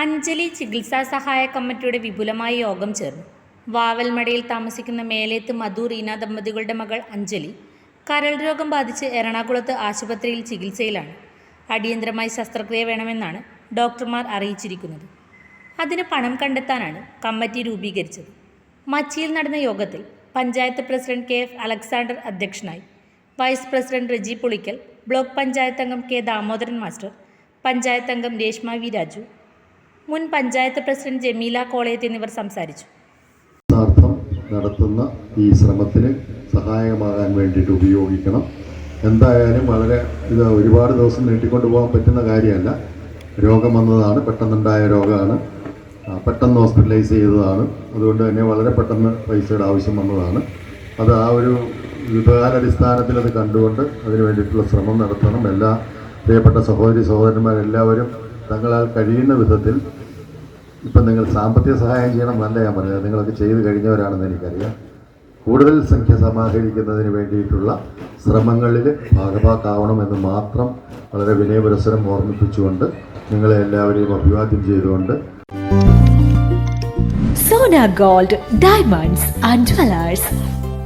അഞ്ജലി ചികിത്സാ സഹായ കമ്മിറ്റിയുടെ വിപുലമായ യോഗം ചേർന്നു. വാവൽമടയിൽ താമസിക്കുന്ന മേലേത്ത് മധു റീന ദമ്പതികളുടെ മകൾ അഞ്ജലി കരൾ രോഗം ബാധിച്ച് എറണാകുളത്ത് ആശുപത്രിയിൽ ചികിത്സയിലാണ്. അടിയന്തരമായി ശസ്ത്രക്രിയ വേണമെന്നാണ് ഡോക്ടർമാർ അറിയിച്ചിരിക്കുന്നത്. അതിന് പണം കണ്ടെത്താനാണ് കമ്മിറ്റി രൂപീകരിച്ചത്. മച്ചിയിൽ നടന്ന യോഗത്തിൽ panchayat president K. F. Alexander അധ്യക്ഷനായി. Vice president Reji Pulickal block panchayat അംഗം കെ. ദാമോദരൻ മാസ്റ്റർ പഞ്ചായത്ത് അംഗം രേഷ്മ വി. രാജു മുൻ പഞ്ചായത്ത് പ്രസിഡന്റ് ജമീല കോളേജ് എന്നിവർ സംസാരിച്ചു. നടത്തുന്ന ഈ ശ്രമത്തിന് സഹായകമാകാൻ വേണ്ടിയിട്ട് ഉപയോഗിക്കണം. എന്തായാലും വളരെ ഇത് ഒരുപാട് ദിവസം നീട്ടിക്കൊണ്ടു പോകാൻ പറ്റുന്ന കാര്യമല്ല. രോഗം വന്നതാണ് പെട്ടെന്നുണ്ടായ രോഗമാണ്. പെട്ടെന്ന് ഹോസ്പിറ്റലൈസ് ചെയ്തതാണ്. അതുകൊണ്ട് തന്നെ വളരെ പെട്ടെന്ന് പൈസയുടെ ആവശ്യം വന്നതാണ്. അത് ആ ഒരു വിഭാഗാടിസ്ഥാനത്തിൽ അത് കണ്ടുകൊണ്ട് അതിന് വേണ്ടിയിട്ടുള്ള ശ്രമം നടത്തണം. എല്ലാ പ്രിയപ്പെട്ട സഹോദരി സഹോദരന്മാരെല്ലാവരും തങ്ങളാൽ കഴിയുന്ന വിധത്തിൽ ഇപ്പം നിങ്ങൾ സാമ്പത്തിക സഹായം ചെയ്യണം എന്നല്ല ഞാൻ പറഞ്ഞത്. നിങ്ങളൊക്കെ ചെയ്തു കഴിഞ്ഞവരാണെന്ന് എനിക്കറിയാം. കൂടുതൽ സംഖ്യ സമാഹരിക്കുന്നതിന് വേണ്ടിയിട്ടുള്ള ശ്രമങ്ങളിൽ ഭാഗഭാക്കാവണമെന്ന് മാത്രം വളരെ വിനയപുരസരം ഓർമ്മിപ്പിച്ചുകൊണ്ട് നിങ്ങളെ എല്ലാവരെയും അഭിവാദ്യം ചെയ്തുകൊണ്ട് Sona gold diamonds and jewellers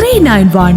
three nine one